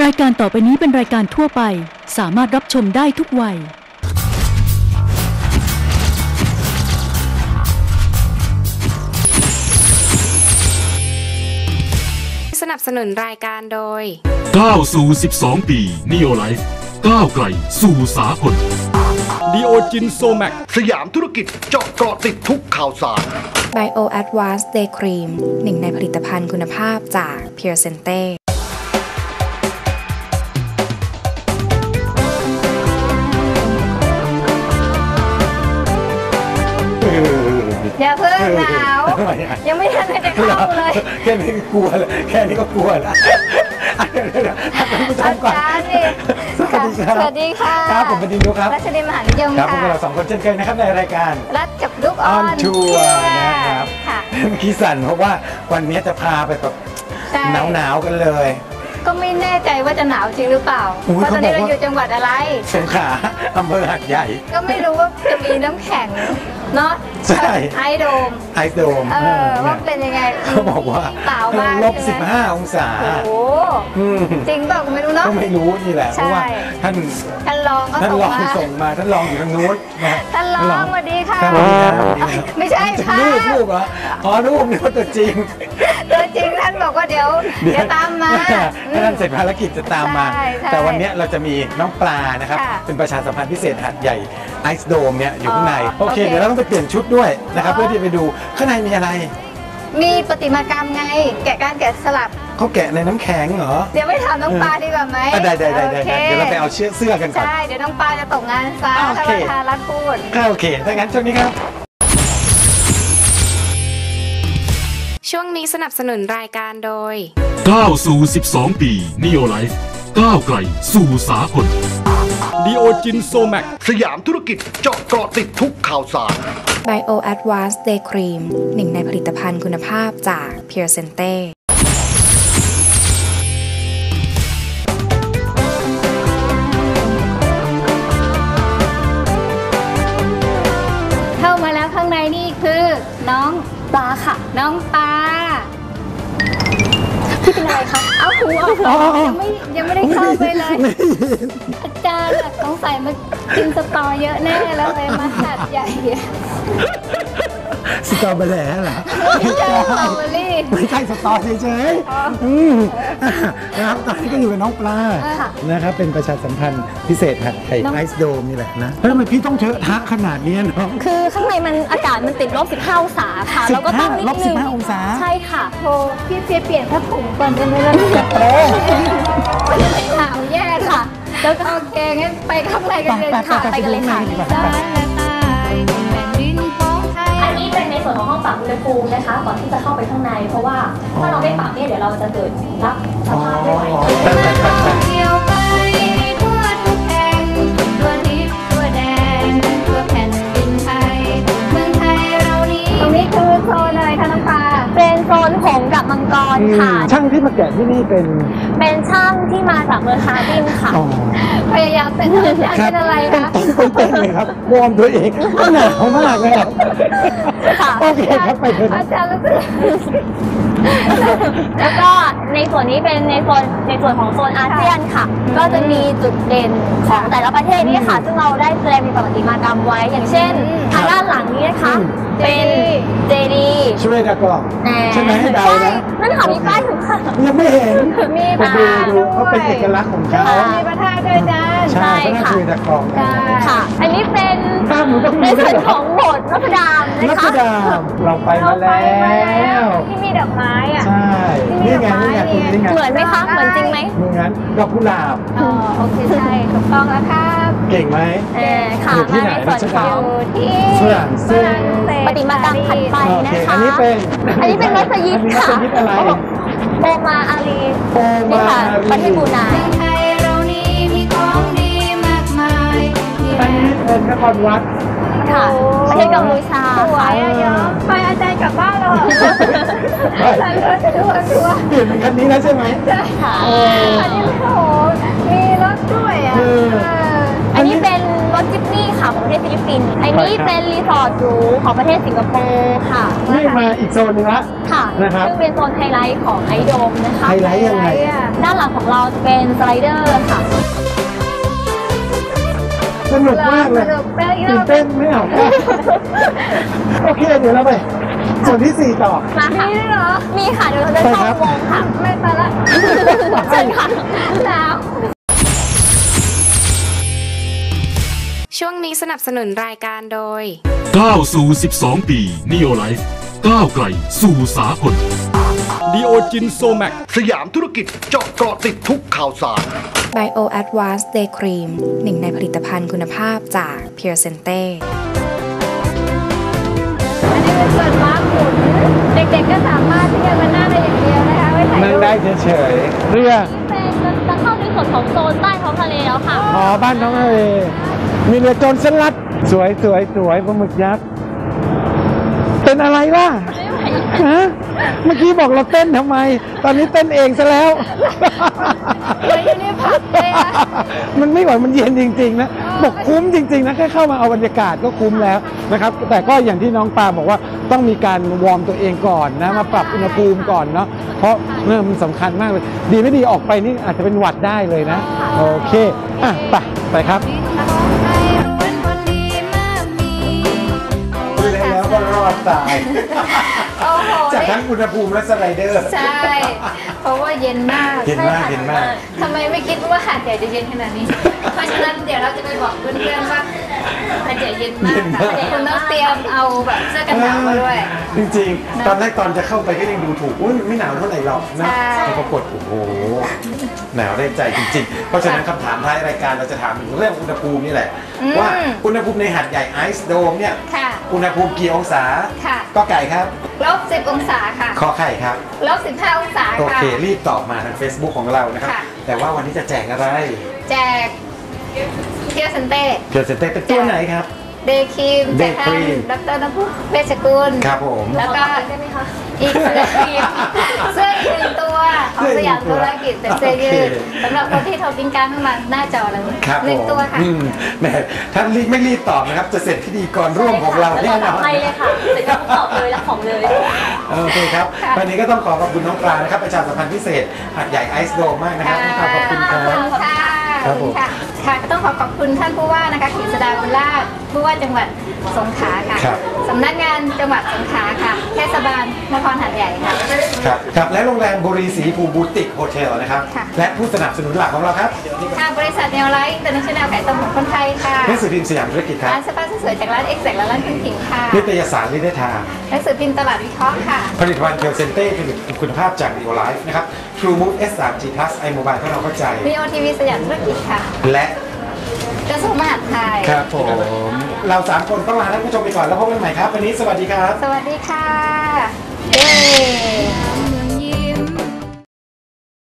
รายการต่อไปนี้เป็นรายการทั่วไป สามารถรับชมได้ทุกวัย สนับสนุนรายการโดย ก้าวสู่ 12 ปีนิโอไลฟ์ก้าวไกลสู่สากล ดีโอจินโซแมกสยามธุรกิจเจาะเกาะติดทุกข่าวสาร Bio Advanced Day Cream หนึ่งในผลิตภัณฑ์คุณภาพจาก Pure Sente เพิ่งหนาวทำไมอะยังไม่ทันได้จะเข้าเลยแค่นี้ก็กลัวเลยแค่นี้ก็กลัวแล้วอะเดี๋ยวเดี๋ยวเดี๋ยวท่านผู้ชอามก่อนจารย์นี่สวัสดีครับ สวัสดีค่ะ ครับผมบดินทร์ดุครับ รัชนีมหานิยมครับพวค่ะกเราสองคนเช่นเคยนะครับในรายการ รัชกับลูกออออนนทัวร์นะครับค่ะเมื่อกี้สั่นเพราะว่าวันนี้จะพาไปแบบใช่หนาวหนาวๆกันเลย ก็ไม่แน่ใจว่าจะหนาวจริงหรือเปล่าโอ้ยเพราะตอนนี้เขาบอกว่าเราอยู่จังหวัดอะไร สงขลาอำเภอหัดใหญ่ ก็ไม่รู้ว่าจะมีน้ำแข็งเนาะใช่ ไอโดม ไอซ์โดมเออเนี่ว่ายเป็นยังไงเขาบอกว่าเปล่ามากลบ ใช่ไหม15 องศาโอ้โหอืมจริงเปล่าก็ไม่รู้เนาะ ก็ไม่รู้นี่แหละ เพราะว่าใช่ท่านท่านรองก็ท่านส่งรองมาส่งมาท่านรองอยู่ทางนู้นนะท่านรองสวัสดีค่ะครับสวัสดีครับสวัสดีครับไม่ใช่ค่ะ รูปรูปเหรออ๋อรูปนี่ว่าตัวจริง ตัว จริงท่านบอกว่าเดี๋ยวเดี๋ยวตามมาถ้าท่านเสร็จภารกิจจะตามมาใช่ใช่แต่วันนี้เราจะมีน้องปลานะครับค่ะเป็นประชาสัมพันธ์พิเศษหัดใหญ่ไอซ์โดมเนี่ยอยู่ข้างในอ๋อโอเคโอเค เดี๋ยวเราต้องไปเปลี่ยนชุดด้วยนะครับอ๋อเพื่อที่จะไปดูข้างในมีอะไร มีประติมากรรมไง แกะการแกะสลักเขาแกะในน้ำแข็งเหรอ เดี๋ยวไม่ถามน้องปลาดีกว่าไหมอะได้ได้ได้ได้โอคได้เดี๋ยวเราไปเอาเชือกเสื้อกันก่อน ใช่ เดี๋ยวน้องปลาจะตกงานซะโอถ้าเคประธานรัฐพูดอะโอเค ถ้างั้นช่วงนี้ครับ ช่วงนี้สนับสนุนรายการโดย ก้าวสู่ 12 ปีนิโอไลฟ์ก้าวไกลสู่สากลดีโอจินโซแมกสยามธุรกิจเจาะเกาะติดทุกข่าวสาร Bio Advanced Day Cream หนึ่งในผลิตภัณฑ์คุณภาพจาก Pure Sente เป็นอะไรคะเอาหูออกก่อนยังไม่ยังไม่ได้เข้าไปเลย อาจารย์สงสัยมากินสตอเยอะแน่แล้วเลยมาหัดใหญ่ สตรอเบอร์รี่เหรอไม่ใช่สตรอเบอรี่ไม่ใช่สตอเฉยๆอืมอะนะครับตอนนี้ก็อยู่กับน้องปลาค่ะนะครับเป็นประชาสัมพันธ์พิเศษหัดไทยน้องไอซ์โดมนี่แหละนะแล้วทำไมพี่ต้องเชอะทะขนาดนี้น้องคือข้างในมันอากาศมันติดลบ15องศาค่ะเราก็ต้องนิดลบนึง15องศาใช่ค่ะโทรพี่เพียเปลี่ยนผ้าถุงก่อนได้ไหมล่ะหนาวแย่ค่ะแล้วก็โอเคงั้นไปข้างในกันเลยไปค่ะไปไปไปกันเลยค่ะ ณหภูมินะคะ ก่อนที่จะเข้าไปข้างใน เพราะว่าถ้าเราไม่ปรับเนี่ยเดี๋ยวเราจะเกิดรับสภาพไม่ไหว รค่ะ ช่างที่มาแกะที่นี่เป็น เป็นช่างที่มาจากเมืองฮาร์บินค่ะอ๋อพยายามเป็นอะไรเป็นอะไรคะต้องเต้นเลยครับวอร์มตัวเองหนาวมากเลยครับค่ะโอเคครับไปเถอะอาจารย์รู้สึกแล้วก็ในส่วนนี้เป็นในโซนในส่วนของโซนอาเซียนค่ะ ก็จะมีจุดเด่นของแต่ละประเทศนี่ค่ะ ซึ่งเราได้แสดงมีประติมากรรมไว้ อย่างเช่นทางด้านหลังนี้นะคะ เป็นเจดี ย์ช่วยดากรองใช่ไหมให้เดานะนั่นค่ะมีป้ายถึงค่ะยังไม่เห็นมีไปปลาดูดูเขาเป็นเอกลักษณ์ของเขามีประธานด้วยอาจารย์ใช่ก็น่าใช่ค่ะช่วยดากรองใช่ค่ะ อันนี้เป็นภาพหนูต้องในมีด้ส่ววยนเหรอของโบสถ์นพดามนะนักคะดามเราไปมาแล้วที่มีดอกไม้อะใช่นี่ไงนี่ไงคุณ นี่ไงเหมือนไหมคะ เหมือนจริงไหมมืองั้นดอกกุหลาบอ๋อโอเคใช่ถูกต้องแล้วครับเก่งไหมเออค่ะอยู่ที่ไหนมาในส่วนรัชดาของที่ฝรั่งเศสปฏิมากรรมถัดไปโอเคนะคะ อันนี้เป็นอันนี้เป็นมัสยิดอันนี้ค่ะมัสยิดอะไรโอมาอาลีโอนี่มาค่ะอาลีประเทศบรูไนเมืองไทยเรานี้มีของดีมากมายที่อันนี้เป็นนครวัดค่ะประเทศกัมพูชาสวยอะเยอะไปอาจารย์กลับบ้านเรา อาจารย์ก็จะดูทัวร์เปลี่ยนเป็นคันนี้แล้วใช่ไหมใช่ค่ะอันนี้โอ้โหมีรถด้วยอะเออ อันนี้เป็นรถจิปนี่ค่ะของประเทศฟิลิปปินส์อันนี้เป็นรีสอร์ทหรูของประเทศสิงคโปร์ค่ะนี่มาอีกโซนหนึงละ ค่ะนะครับซึ่งเป็นโซนไฮไลท์ของไอโดมนะคะไฮไลท์ยังไง ด้านหลังของเราจะเป็นสไลเดอร์ค่ะสนุกมากเลยสนุกเป็นอีกตื่นเต้นไม่เอาโอเค เดี๋ยวเราไป ส่วนที่สี่ต่อ มาค่ะมีเหรอ มีค่ะ เดี๋ยวเราจะไปเข้าครับวงค่ะ ไม่ไปละเชิญค่ะหนาวช่วงนี้สนับสนุนรายการโดย ก้าวสู่ 12 ปีนิโอไลฟ์ก้าวไกลสู่สากลดีโอจินโซแมกสยามธุรกิจเจาะเกาะติดทุกข่าวสาร Bio Advanced Day Cream หนึ่งในผลิตภัณฑ์คุณภาพจาก Pure Sente อันนี้เป็นส่วนม้าหมุนเด็กๆก็สามารถที่จะมานั่งได้อย่างเดียวนะคะไว้ถ่ายนั่งรูปได้เฉยๆเรือเป็นจะเข้าในส่วนของโซนใต้ท้องทะเลแล้วค่ะอ๋อบ้านน้องทะเลมีเรือโจรสลัด สวยสวยสวยปลาหมึกยักษ์เป็นอะไรล่ะฮะเมื่อกี้บอกเราเต้นทำไม ตอนนี้เต้นเองซะแล้ว เหมือนอยู่ในผับเลยอะมันไม่ไหวมันเย็นจริง ๆ นะบอกคุ้มจริง ๆ นะแค่เข้ามาเอาบรรยากาศก็คุ้มแล้วนะครับ แต่ก็อย่างที่น้องปาบอกว่าต้องมีการวอร์มตัวเองก่อนนะมาปรับอุณหภูมิก่อนเนาะเพราะเนื่อมันสำคัญมากเลย ดีไม่ดีออกไปนี่อาจจะเป็นหวัดได้เลยนะ โอเคอะไปไปครับคุยได้แล้วก็รอดตาย โอ้โหจากทั้งอุณหภูมิและสไลเดอร์ ใช่ เพราะว่าเย็นมากเย็นมากเย็นมาก ทำไมไม่คิดว่าหาดใหญ่จะเย็นขนาดนี้ เพราะฉะนั้นเดี๋ยวเราจะไปบอกเพื่อนๆว่าหาดใหญ่เย็นมากค่ะคุณต้องเตรียมเอาแบบเสื้อกันหนาวมาด้วย จริงๆ ตอนแรกตอนจะเข้าไปก็ยังดูถูกอุ้ยไม่หนาวเท่าไหร่หรอกนะใช่ แต่ปรากฏโอ้โหหนาวได้ใจจริงๆ เพราะฉะนั้นคำถามท้ายรายการเราจะถามถึงเรื่องอุณหภูมินี่แหละว่าอุณหภูมิในหาดใหญ่ไอซ์โดมเนี่ยค่ะอุณหภูมิกี่องศาค่ะ ก็ไก่ครับลบ10 องศาค่ะ ขอไข่ครับ ลบ15 องศาโอค่ะ เครีบตอบมาทาง Facebook ของเรานะครับ ค่ะ แต่ว่าวันนี้จะแจกอะไรแจกเที่ยวเซนเต้เพียวเซนเต้เป็นตัวไหนครับ เดย์ครีมเดจากย์ทาครีงมดรนภุเวชกุล ครับผม แล้วก็ใช่ไหมคะ อีกเสื้อครีมเสื้ออีกหนึ่ง ตัวของสยามธุรกิจเป็นเสื้อยืดโอเคสำหรับคนที่โทรปิ้งการเข้ามาหน้าจอเลยครับหนึ่งผมตัวค่ะอืมแหมถ้ารีบไม่รีบตอบนะครับ จะเสร็จพิธีกรร่วมของเราแน่นอนไปเลยค่ะเสร็จก็ตอบเลยแล้วของเลยโอเคครับค่ะวันนี้ก็ต้องขอขอบคุณน้องปลานะครับประชาสัมพันธ์พิเศษหัดใหญ่ไอซ์โดมมากนะครับขอบขอบคุณครับขอบ คุณค่ะครับผม ค่ะค่ะก็ต้องขอขอบคุณท่านผู้ว่านะคะกฤษดาบุญลาภผู้ว่าจังหวัดสงขลาค่ะครับ สำนักงานจังหวัดสงขลาค่ะเทศบาลนครหาดใหญ่ค่ะ ครับครับและโรงแรมบุรีศรีภูบูติกโฮเทลนะครับ ค่ะ และผู้สนับสนุนหลักของเราครับทางบริษัทเนลไลท์อินเตอร์เนชั่นแนลขายตรงของคนไทยค่ะหนังสือพิมพ์สยามธุรกิจครับ ร้านเสื้อผ้า สวยๆจากร้านเอ็กแซกและร้านคุณถิงค่ะ นิตยสารลิเดทาหนังสือพิมพ์ตลาดวิเคราะห์ค่ะ ผลิตภัณฑ์เพียวเซนเต้ผลิตคุณภาพจาก Neo Life นะครับ True Move S 3 G Plus iMobile ที่เราเข้าใจ มีโอทีวีสยามธุรกิจค่ะ และกระทรวงมหาดไทย ครับผม เราสามคนต้องลาท่านผู้ชมไปก่อนแล้วพบกันใหม่ครับ วันนี้สวัสดีครับ สวัสดีค่ะ เย้